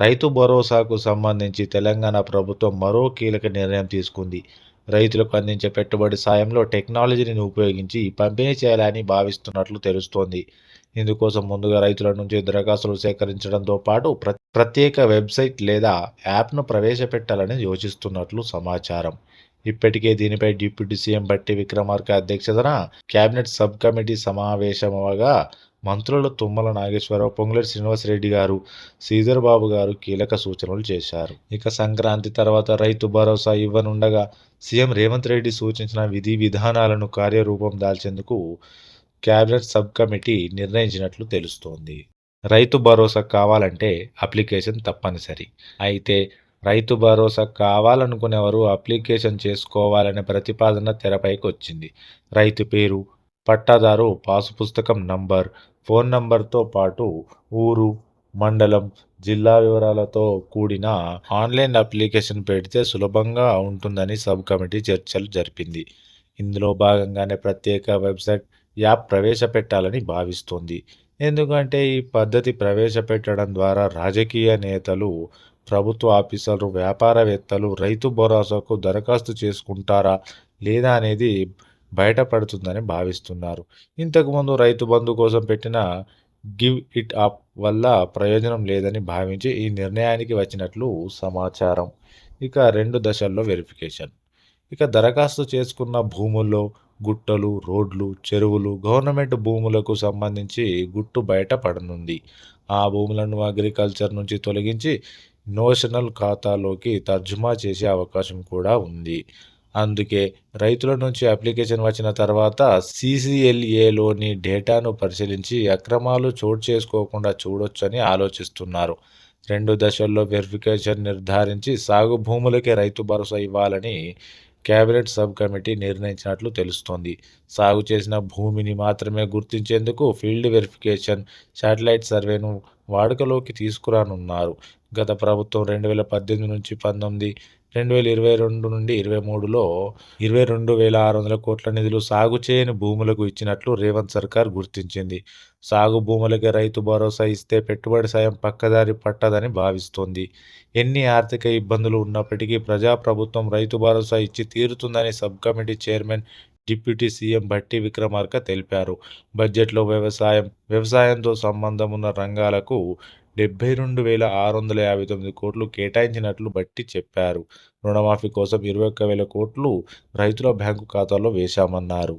రైతు భరోసాకు సంబంధించి తెలంగాణ ప్రభుత్వం మరో కీలక నిర్ణయం తీసుకుంది. రైతులకు అందించే పెట్టుబడి సాయంలో టెక్నాలజీని ఉపయోగించి పంపిణీ చేయాలని భావిస్తున్నట్లు తెలుస్తోంది. ఇందుకోసం ముందుగా రైతుల నుంచి దరఖాస్తులు సేకరించడంతో పాటు ప్ర ప్రత్యేక వెబ్సైట్ లేదా యాప్ను ప్రవేశపెట్టాలని యోచిస్తున్నట్లు సమాచారం. ఇప్పటికే దీనిపై డిప్యూటీ సీఎం బట్టి విక్రమార్క అధ్యక్షతన కేబినెట్ సబ్ కమిటీ సమావేశమవగా మంత్రులు తుమ్మల నాగేశ్వరరావు పొంగులేటి శ్రీనివాసరెడ్డి గారు శ్రీధర్ బాబు గారు కీలక సూచనలు చేశారు. ఇక సంక్రాంతి తర్వాత రైతు భరోసా ఇవ్వనుండగా సీఎం రేవంత్ రెడ్డి సూచించిన విధి విధానాలను కార్యరూపం దాల్చేందుకు కేబినెట్ సబ్ కమిటీ నిర్ణయించినట్లు తెలుస్తోంది. రైతు భరోసా కావాలంటే అప్లికేషన్ తప్పనిసరి. అయితే రైతు భరోసా కావాలనుకునేవారు అప్లికేషన్ చేసుకోవాలనే ప్రతిపాదన తెరపైకి వచ్చింది రైతు పేరు పట్టాదారు పాసు పుస్తకం నంబర్ ఫోన్ నంబర్తో పాటు ఊరు మండలం జిల్లా వివరాలతో కూడిన ఆన్లైన్ అప్లికేషన్ పెడితే సులభంగా ఉంటుందని సబ్ కమిటీ చర్చలు జరిపింది. ఇందులో భాగంగానే ప్రత్యేక వెబ్సైట్ యాప్ ప్రవేశపెట్టాలని భావిస్తోంది. ఎందుకంటే ఈ పద్ధతి ప్రవేశపెట్టడం ద్వారా రాజకీయ నేతలు ప్రభుత్వ ఆఫీసర్లు వ్యాపారవేత్తలు రైతు భరోసాకు దరఖాస్తు చేసుకుంటారా లేదా అనేది బయటపడుతుందని భావిస్తున్నారు. ఇంతకుముందు రైతు బంధు కోసం పెట్టిన గివ్ ఇట్ అప్ వల్ల ప్రయోజనం లేదని భావించి ఈ నిర్ణయానికి వచ్చినట్లు సమాచారం. ఇక రెండు దశల్లో వెరిఫికేషన్ ఇక దరఖాస్తు చేసుకున్న భూముల్లో గుట్టలు రోడ్లు చెరువులు గవర్నమెంట్ భూములకు సంబంధించి గుట్టు బయట పడనుంది ఆ భూములను అగ్రికల్చర్ నుంచి తొలగించి నోషనల్ ఖాతాలోకి తర్జుమా చేసే అవకాశం కూడా ఉంది. అందుకే రైతుల నుంచి అప్లికేషన్ వచ్చిన తర్వాత సీసీఎల్ఏలోని డేటాను పరిశీలించి అక్రమాలు చోటు చేసుకోకుండా చూడొచ్చని ఆలోచిస్తున్నారు. రెండు దశల్లో వెరిఫికేషన్ నిర్ధారించి సాగు భూములకే రైతు భరోసా ఇవ్వాలని కేబినెట్ సబ్ కమిటీ నిర్ణయించినట్లు తెలుస్తోంది. సాగు చేసిన భూమిని మాత్రమే గుర్తించేందుకు ఫీల్డ్ వెరిఫికేషన్ శాటిలైట్ సర్వేను వాడుకలోకి తీసుకురానున్నారు. గత ప్రభుత్వం రెండు వేల పద్దెనిమిది నుంచి పంతొమ్మిది రెండు వేల ఇరవై రెండు నుండి ఇరవై మూడులో ఇరవై రెండు వేల ఆరు వందల కోట్ల నిధులు సాగు చేయని భూములకు ఇచ్చినట్లు రేవంత్ సర్కార్ గుర్తించింది. సాగు భూములకే రైతు భరోసా ఇస్తే పెట్టుబడి సాయం పక్కదారి పట్టదని భావిస్తోంది. ఎన్ని ఆర్థిక ఇబ్బందులు ఉన్నప్పటికీ ప్రజాప్రభుత్వం రైతు భరోసా ఇచ్చి తీరుతుందని sub committee chairman deputy CM Bhatti Vikramarka తెలిపారు. బడ్జెట్లో వ్యవసాయం వ్యవసాయంతో సంబంధం ఉన్న రంగాలకు డెబ్బై రెండు వేల ఆరు వందల యాభై తొమ్మిది కోట్లు కేటాయించినట్లు బట్టి చెప్పారు. రుణమాఫీ కోసం ఇరవై ఒక్క వేల కోట్లు రైతుల బ్యాంకు ఖాతాల్లో వేశామన్నారు.